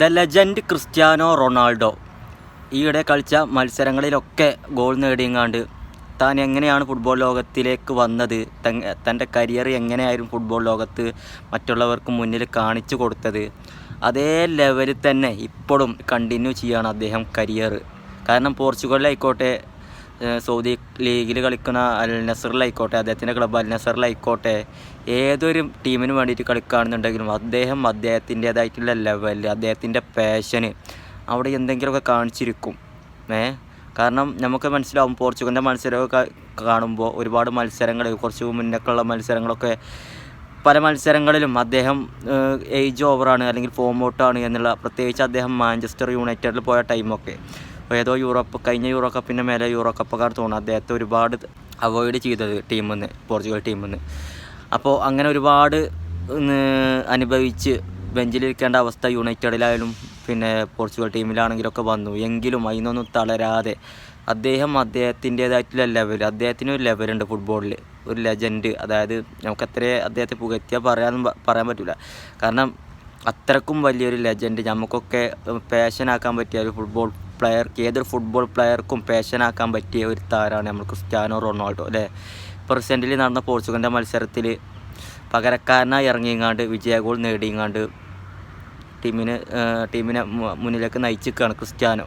The legend Cristiano Ronaldo. ഈയിടെ കളിച്ച മത്സരങ്ങളിലൊക്കെ goal നേടിയങ്ങാണ്ട് താൻ എങ്ങനെയാണ് ഫുട്ബോൾ ലോകത്തിലേക്ക് വന്നത്? തന്റെ കരിയർ എങ്ങനെയായിരുന്നു ഫുട്ബോൾ ലോകത്ത് മറ്റുള്ളവർക്ക് മുന്നിൽ കാണിച്ചു കൊടുത്തത്? അതേ ലെവലിൽ തന്നെ ഇപ്പോഴും കണ്ടിന്യൂ ചെയ്യാണ് അദ്ദേഹം കരിയർ. കാരണം പോർച്ചുഗലിലായിക്കോട്ടെ സൗദി ലീഗിൽ കളിക്കുന്ന അൽ നസറിലായിക്കോട്ടെ അദ്ദേഹത്തിന്റെ ക്ലബ്ബ് അൽ നസറിലായിക്കോട്ടെ ഏതൊരു ടീമിന് വേണ്ടിയിട്ട് കളിക്കുകയാണെന്നുണ്ടെങ്കിലും അദ്ദേഹം അദ്ദേഹത്തിന്റേതായിട്ടുള്ള ലെവൽ അദ്ദേഹത്തിന്റെ പാഷന് അവിടെ എന്തെങ്കിലുമൊക്കെ കാണിച്ചിരിക്കും. ഏ കാരണം നമുക്ക് മനസ്സിലാവും പോർച്ചുഗലിന്റെ മത്സരമൊക്കെ കാണുമ്പോൾ ഒരുപാട് മത്സരങ്ങൾ കുറച്ച് മുന്നൊക്കെയുള്ള മത്സരങ്ങളൊക്കെ പല മത്സരങ്ങളിലും അദ്ദേഹം ഏജ് ഓവറാണ് അല്ലെങ്കിൽ ഫോം ഔട്ടാണ് എന്നുള്ള പ്രത്യേകിച്ച് അദ്ദേഹം മാഞ്ചസ്റ്റർ യുണൈറ്റഡിൽ പോയ ടൈമൊക്കെ ഏതോ യൂറോപ്പ് കഴിഞ്ഞ യൂറോ കപ്പിന്റെ മേലെ യൂറോ തോന്നുന്നു. അദ്ദേഹത്തെ ഒരുപാട് അവോയ്ഡ് ചെയ്തത് ടീമിൽ നിന്ന് പോർച്ചുഗൽ ടീമിൽ നിന്ന് അപ്പോൾ അങ്ങനെ ഒരുപാട് അനുഭവിച്ച് ബെഞ്ചിലിരിക്കേണ്ട അവസ്ഥ യുണൈറ്റഡിലായാലും പിന്നെ പോർച്ചുഗൽ ടീമിലാണെങ്കിലൊക്കെ വന്നു. എങ്കിലും അതിനൊന്നും തളരാതെ അദ്ദേഹം അദ്ദേഹത്തിന്റേതായിട്ടുള്ള ലെവൽ അദ്ദേഹത്തിന് ഒരു ലെവലുണ്ട് ഫുട്ബോളിൽ ഒരു ലെജൻഡ് അതായത് നമുക്ക് അത്രേ അദ്ദേഹത്തെ പുകഴ്ത്തിയാൽ പറയാൻ പറയാൻ പറ്റില്ല കാരണം അത്രക്കും വലിയൊരു ലെജൻഡ് നമുക്കൊക്കെ പാഷനാക്കാൻ പറ്റിയ ഒരു ഫുട്ബോൾ പ്ലെയർ ഏതൊരു ഫുട്ബോൾ പ്ലെയർക്കും പാഷനാക്കാൻ പറ്റിയ ഒരു താരമാണ് നമ്മൾ ക്രിസ്ത്യാനോ റൊണാൾഡോ അല്ലേ? ഇപ്പോൾ നടന്ന പോർച്ചുഗലിന്റെ മത്സരത്തിൽ പകരക്കാരനായി ഇറങ്ങിയങ്ങാണ്ട് വിജയ ഗോൾ നേടിയങ്ങാണ്ട് ടീമിന് ടീമിനെ മുന്നിലേക്ക് നയിച്ചിരിക്കുകയാണ് ക്രിസ്ത്യാനോ.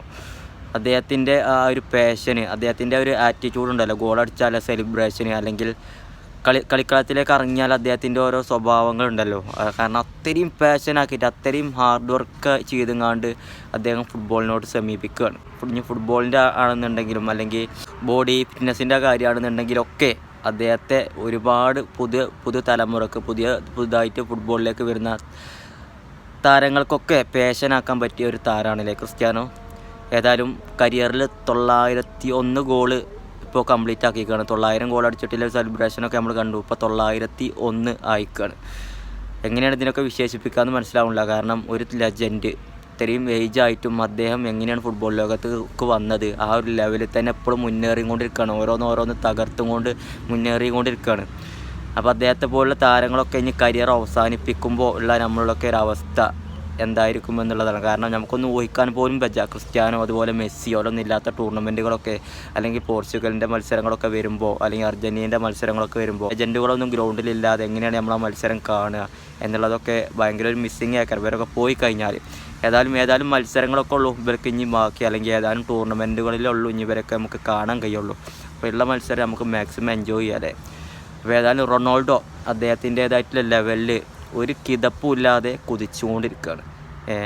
അദ്ദേഹത്തിന്റെ ആ ഒരു പാഷന് അദ്ദേഹത്തിന്റെ ഒരു ആറ്റിറ്റ്യൂഡ് ഉണ്ടല്ലോ. ഗോൾ അടിച്ചാൽ സെലിബ്രേഷന് അല്ലെങ്കിൽ കളി കളിക്കളത്തിലേക്ക് ഇറങ്ങിയാൽ അദ്ദേഹത്തിന്റെ ഓരോ സ്വഭാവങ്ങളുണ്ടല്ലോ. കാരണം അത്രയും പാഷനാക്കിയിട്ട് അത്രയും ഹാർഡ് വർക്ക് ചെയ്തെങ്ങാണ്ട് അദ്ദേഹം ഫുട്ബോളിനോട് സമീപിക്കുകയാണ്. ഇനി ഫുട്ബോളിന്റെ ആണെന്നുണ്ടെങ്കിലും അല്ലെങ്കിൽ ബോഡി ഫിറ്റ്നസിന്റെ കാര്യമാണെന്നുണ്ടെങ്കിലൊക്കെ അദ്ദേഹത്തെ ഒരുപാട് പുതിയ പുതിയ തലമുറയ്ക്ക് പുതിയ പുതുതായിട്ട് ഫുട്ബോളിലേക്ക് വരുന്ന താരങ്ങൾക്കൊക്കെ പാഷനാക്കാൻ പറ്റിയ ഒരു താരമാണല്ലേ ക്രിസ്ത്യാനോ? ഏതായാലും കരിയറിൽ തൊള്ളായിരത്തി ഒന്ന് ഗോൾ ഇപ്പോൾ കംപ്ലീറ്റ് ആക്കിയിരിക്കുകയാണ്. തൊള്ളായിരം ഗോൾ അടിച്ചിട്ടുള്ള സെലിബ്രേഷനൊക്കെ നമ്മൾ കണ്ടു. ഇപ്പോൾ തൊള്ളായിരത്തി ഒന്ന് ആയിക്കാണ്. എങ്ങനെയാണ് ഇതിനൊക്കെ വിശേഷിപ്പിക്കാമെന്ന് മനസ്സിലാവുന്നില്ല. കാരണം ഒരു ലെജൻഡ് ഇത്രയും ഏജ് ആയിട്ടും അദ്ദേഹം എങ്ങനെയാണ് ഫുട്ബോൾ ലോകത്തേക്ക് വന്നത്? ആ ഒരു ലെവലിൽ തന്നെ എപ്പോഴും മുന്നേറിക്കൊണ്ടിരിക്കുകയാണ്. ഓരോന്ന് ഓരോന്ന് തകർത്തും കൊണ്ട് മുന്നേറിക്കൊണ്ടിരിക്കുകയാണ്. അപ്പോൾ അദ്ദേഹത്തെ പോലുള്ള താരങ്ങളൊക്കെ ഇനി കരിയർ അവസാനിപ്പിക്കുമ്പോൾ ഉള്ള നമ്മളുടെയൊക്കെ ഒരു അവസ്ഥ എന്തായിരിക്കും എന്നുള്ളതാണ് കാരണം നമുക്കൊന്ന് ഊഹിക്കാൻ പോലും പറ്റില്ല. ക്രിസ്ത്യാനോ അതുപോലെ മെസ്സി ഓരോന്നും ഇല്ലാത്ത ടൂർണമെന്റുകളൊക്കെ അല്ലെങ്കിൽ പോർച്ചുഗലിന്റെ മത്സരങ്ങളൊക്കെ വരുമ്പോൾ അല്ലെങ്കിൽ അർജന്റീനയുടെ മത്സരങ്ങളൊക്കെ വരുമ്പോൾ ഏജന്റുകളൊന്നും ഗ്രൗണ്ടിലില്ലാതെ എങ്ങനെയാണ് നമ്മൾ ആ മത്സരം കാണുക എന്നുള്ളതൊക്കെ ഭയങ്കര ഒരു മിസ്സിങ് ആക്കാറ് ഇവരൊക്കെ പോയി കഴിഞ്ഞാൽ ഏതായാലും ഏതായാലും മത്സരങ്ങളൊക്കെ ഉള്ളൂ. ഇവർക്ക് ഇനി ബാക്കി അല്ലെങ്കിൽ ഏതാനും ടൂർണമെന്റുകളിലുള്ളൂ ഇനി ഇവരൊക്കെ നമുക്ക് കാണാൻ കഴിയുള്ളൂ. അപ്പോൾ ഉള്ള മത്സരം നമുക്ക് മാക്സിമം എൻജോയ് ചെയ്യാതെ അപ്പോൾ ഏതായാലും റൊണാൾഡോ അദ്ദേഹത്തിന്റേതായിട്ടുള്ള ലെവലിൽ ഒരു കിതപ്പും ഇല്ലാതെ കുതിച്ചുകൊണ്ടിരിക്കുകയാണ്. ഏ